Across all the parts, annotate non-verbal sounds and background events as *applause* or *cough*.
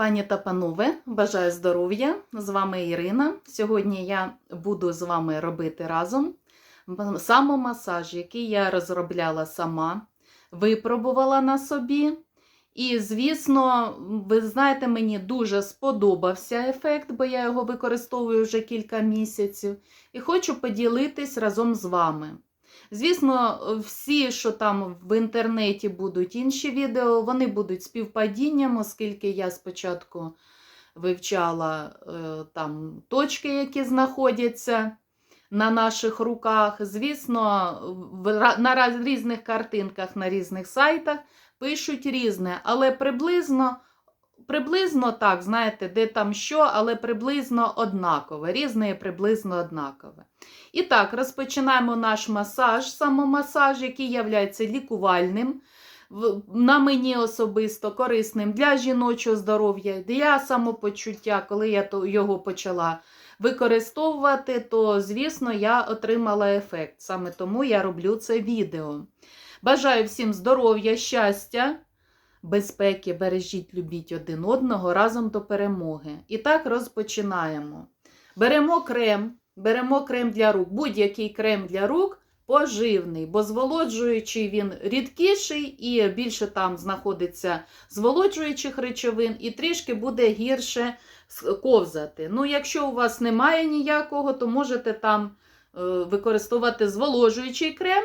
Пані та панове, бажаю здоров'я! З вами Ірина. Сьогодні я буду з вами робити разом самомасаж, який я розробляла сама, випробувала на собі. І, звісно, ви знаєте, мені дуже сподобався ефект, бо я його використовую вже кілька місяців. І хочу поділитись разом з вами. Звісно, всі, що там в інтернеті будуть інші відео, вони будуть співпадінням, оскільки я спочатку вивчала е, там точки, які знаходяться на наших руках. Звісно, на різних картинках, на різних сайтах пишуть різне, але приблизно. Приблизно так, знаєте, де там що, але приблизно однакове. Різне і приблизно однакове. І так, розпочинаємо наш масаж, самомасаж, який є лікувальним, на мені особисто корисним для жіночого здоров'я, для самопочуття. Коли я його почала використовувати, то, звісно, я отримала ефект. Саме тому я роблю це відео. Бажаю всім здоров'я, щастя, безпеки, бережіть, любіть один одного разом до перемоги. І так розпочинаємо. Беремо крем. Беремо крем для рук. Будь-який крем для рук поживний, бо зволоджуючий він рідкіший і більше там знаходиться зволоджуючих речовин, і трішки буде гірше ковзати. Ну, якщо у вас немає ніякого, то можете там е, використовувати зволожуючий крем,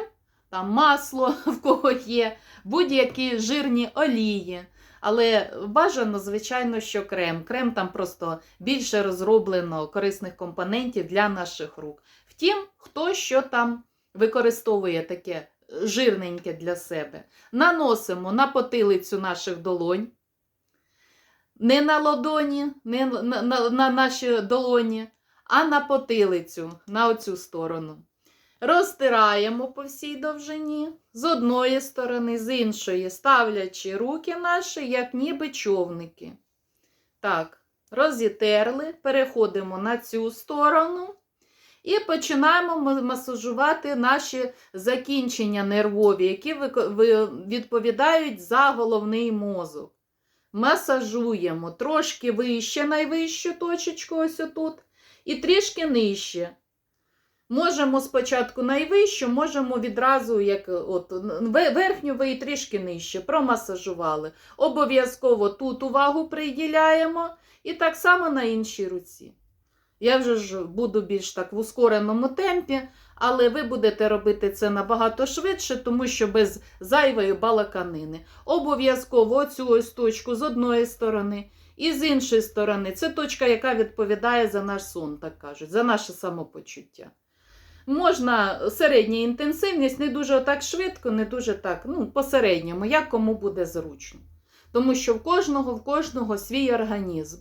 там масло *laughs* в кого є, будь-які жирні олії. Але бажано, звичайно, що крем. Крем там просто більше розроблено корисних компонентів для наших рук. Втім, хто що там використовує таке жирненьке для себе. Наносимо на потилицю наших долонь. Не на ладоні, не на, на, на наші долоні, а на потилицю, на оцю сторону. Розтираємо по всій довжині з одної сторони, з іншої, ставлячи руки наші, як ніби човники. Так, розітерли, переходимо на цю сторону і починаємо масажувати наші закінчення нервові, які відповідають за головний мозок. Масажуємо трошки вище, найвищу точечку, ось отут, і трішки нижче. Можемо спочатку найвищу, можемо відразу, як от, верхню ви і трішки нижче, промасажували. Обов'язково тут увагу приділяємо, і так само на іншій руці. Я вже ж буду більш так в ускореному темпі, але ви будете робити це набагато швидше, тому що без зайвої балаканини. Обов'язково оцю ось точку з одної сторони і з іншої сторони. Це точка, яка відповідає за наш сон, так кажуть, за наше самопочуття. Можна середня інтенсивність, не дуже так швидко, не дуже так, ну, посередньому, як кому буде зручно. Тому що в кожного, в кожного свій організм.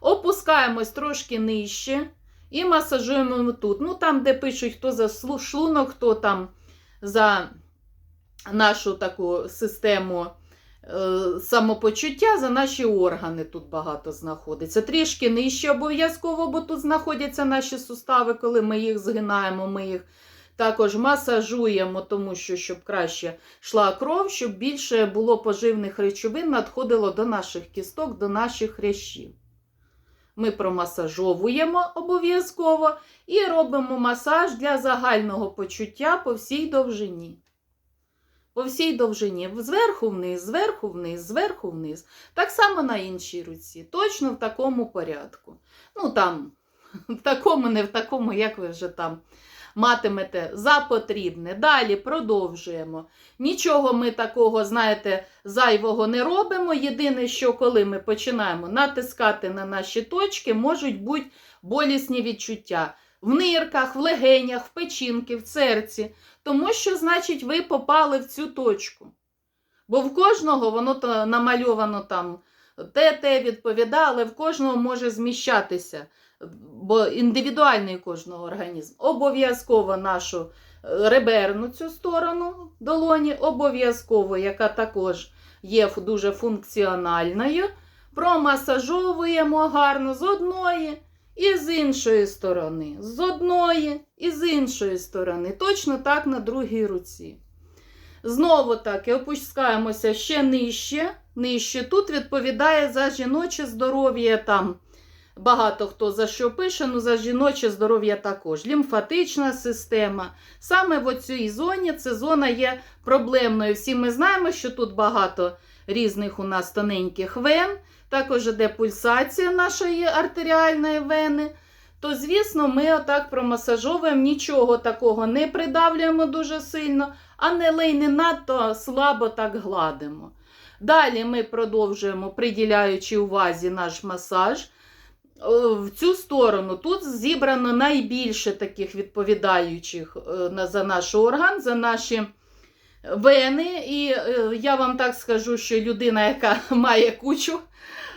Опускаємось трошки нижче і масажуємо тут. Ну, там, де пишуть, хто за шлунок, хто там за нашу таку систему самопочуття, за наші органи тут багато знаходиться. Трішки нижче обов'язково, бо тут знаходяться наші сустави, коли ми їх згинаємо, ми їх також масажуємо, тому що щоб краще йшла кров, щоб більше було поживних речовин, надходило до наших кісток, до наших хрящів. Ми промасажовуємо обов'язково і робимо масаж для загального почуття по всій довжині. По всій довжині, зверху вниз, зверху вниз, зверху вниз. Так само на іншій руці, точно в такому порядку. Ну там, в такому, не в такому, як ви вже там матимете за потрібне. Далі продовжуємо. Нічого ми такого, знаєте, зайвого не робимо. Єдине, що коли ми починаємо натискати на наші точки, можуть бути болісні відчуття в нирках, в легенях, в печінки, в серці. Тому що, значить, ви попали в цю точку. Бо в кожного воно то намальовано там те, те відповідає, в кожного може зміщатися, бо індивідуальний кожного організм. Обов'язково нашу е, реберну цю сторону долоні, обов'язково, яка також є дуже функціональною. Промасажовуємо гарно з одної і з іншої сторони. З одної і з іншої сторони. Точно так на другій руці. Знову таки опускаємося ще нижче. нижче. Тут відповідає за жіноче здоров'я там. Багато хто за що пише, ну за жіноче здоров'я також. Лімфатична система. Саме в цій зоні ця зона є проблемною. Всі ми знаємо, що тут багато різних у нас тоненьких вен, також іде пульсація нашої артеріальної вени. То, звісно, ми отак промасажовуємо, нічого такого не придавлюємо дуже сильно, а не не надто слабо так гладимо. Далі ми продовжуємо, приділяючи увазі наш масаж. В цю сторону тут зібрано найбільше таких відповідаючих е, за наш орган, за наші вени. І е, я вам так скажу, що людина, яка *laughs* має кучу,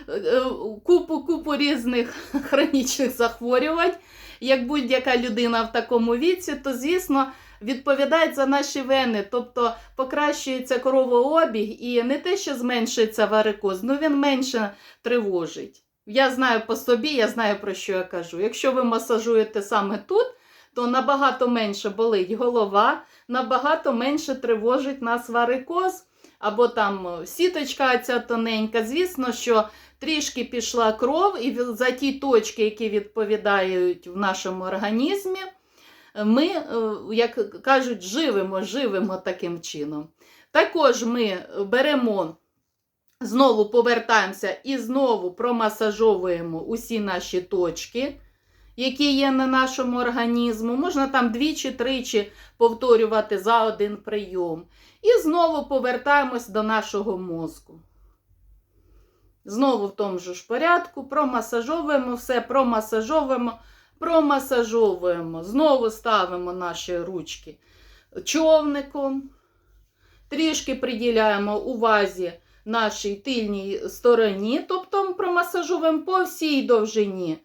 е, купу, купу різних *laughs* хронічних захворювань, як будь-яка людина в такому віці, то, звісно, відповідають за наші вени, тобто покращується кровообіг і не те, що зменшується варикоз, ну він менше тривожить. Я знаю по собі, я знаю про що я кажу. Якщо ви масажуєте саме тут, то набагато менше болить голова, набагато менше тривожить нас варикоз, або там е, сіточка ця тоненька. Звісно, що трішки пішла кров, і за ті точки, які відповідають в нашому організмі, ми, е, як кажуть, живемо, живемо таким чином. Також ми беремо, знову повертаємося і знову промасажовуємо усі наші точки, які є на нашому організму. Можна там двічі-тричі повторювати за один прийом. І знову повертаємось до нашого мозку. Знову в тому ж порядку промасажовуємо все, промасажовуємо, промасажовуємо. Знову ставимо наші ручки човником. Трішки приділяємо увазі нашій тильній стороні, тобто промасажуємо по всій довжині,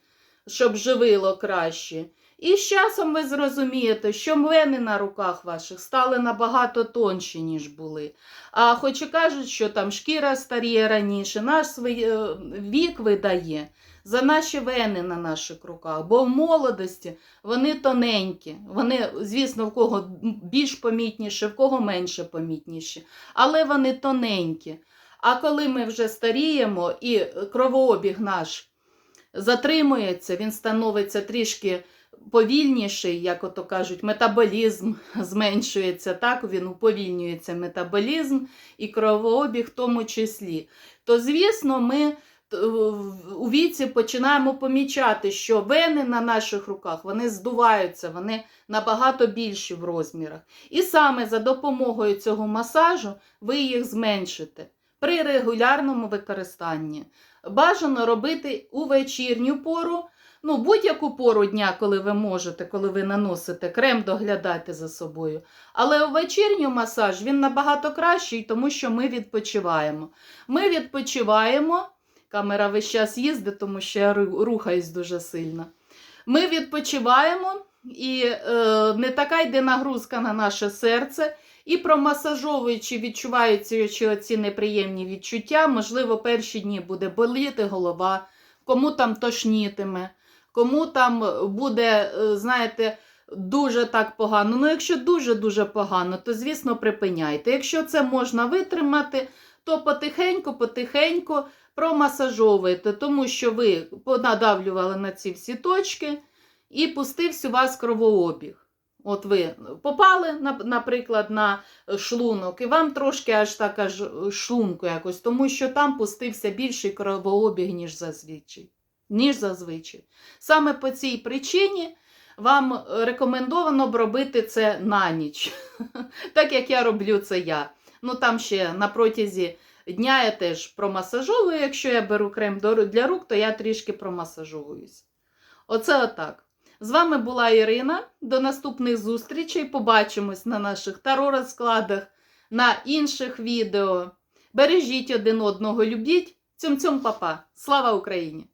щоб живило краще. І з часом ви зрозумієте, що вени на руках ваших стали набагато тонші, ніж були. А хоч і кажуть, що там шкіра старіє раніше, наш е, вік видає за наші вени на наших руках, бо в молодості вони тоненькі. Вони, звісно, в кого більш помітніше, в кого менше помітніші, але вони тоненькі. А коли ми вже старіємо і кровообіг наш затримується, він становиться трішки повільніший, як ото кажуть, метаболізм *laughs* зменшується, так, він уповільнюється метаболізм і кровообіг в тому числі. То, звісно, ми у віці починаємо помічати, що вени на наших руках вони здуваються, вони набагато більші в розмірах. І саме за допомогою цього масажу ви їх зменшите при регулярному використанні. Бажано робити у вечірню пору, ну, будь-яку пору дня, коли ви можете, коли ви наносите крем, доглядайте за собою. Але у вечірню масаж він набагато кращий, тому що ми відпочиваємо. Ми відпочиваємо. Камера весь час їздить, тому що я рухаюсь дуже сильно. Ми відпочиваємо, і е, не така йде нагрузка на наше серце. І промасажовуючи, відчуваючи оці неприємні відчуття, можливо, перші дні буде боліти голова, кому там тошнітиме, кому там буде, е, знаєте, дуже так погано. Ну, якщо дуже-дуже погано, то, звісно, припиняйте. Якщо це можна витримати, то потихеньку, потихеньку промасажовуйте, тому що ви понадавлювали на ці всі точки і пустився у вас кровообіг. От ви попали, наприклад, на шлунок, і вам трошки аж так аж шлунку якось, тому що там пустився більший кровообіг, ніж зазвичай. Ніж зазвичай. Саме по цій причині вам рекомендовано робити це на ніч, *laughs* так як я роблю це я. Ну там ще на протязі дня я теж промасажовую. Якщо я беру крем для рук, то я трішки промасажовуюсь. Оце отак. З вами була Ірина. До наступних зустрічей. Побачимось на наших таро розкладах, на інших відео. Бережіть один одного, любіть. Цьом-цьом, папа. Слава Україні!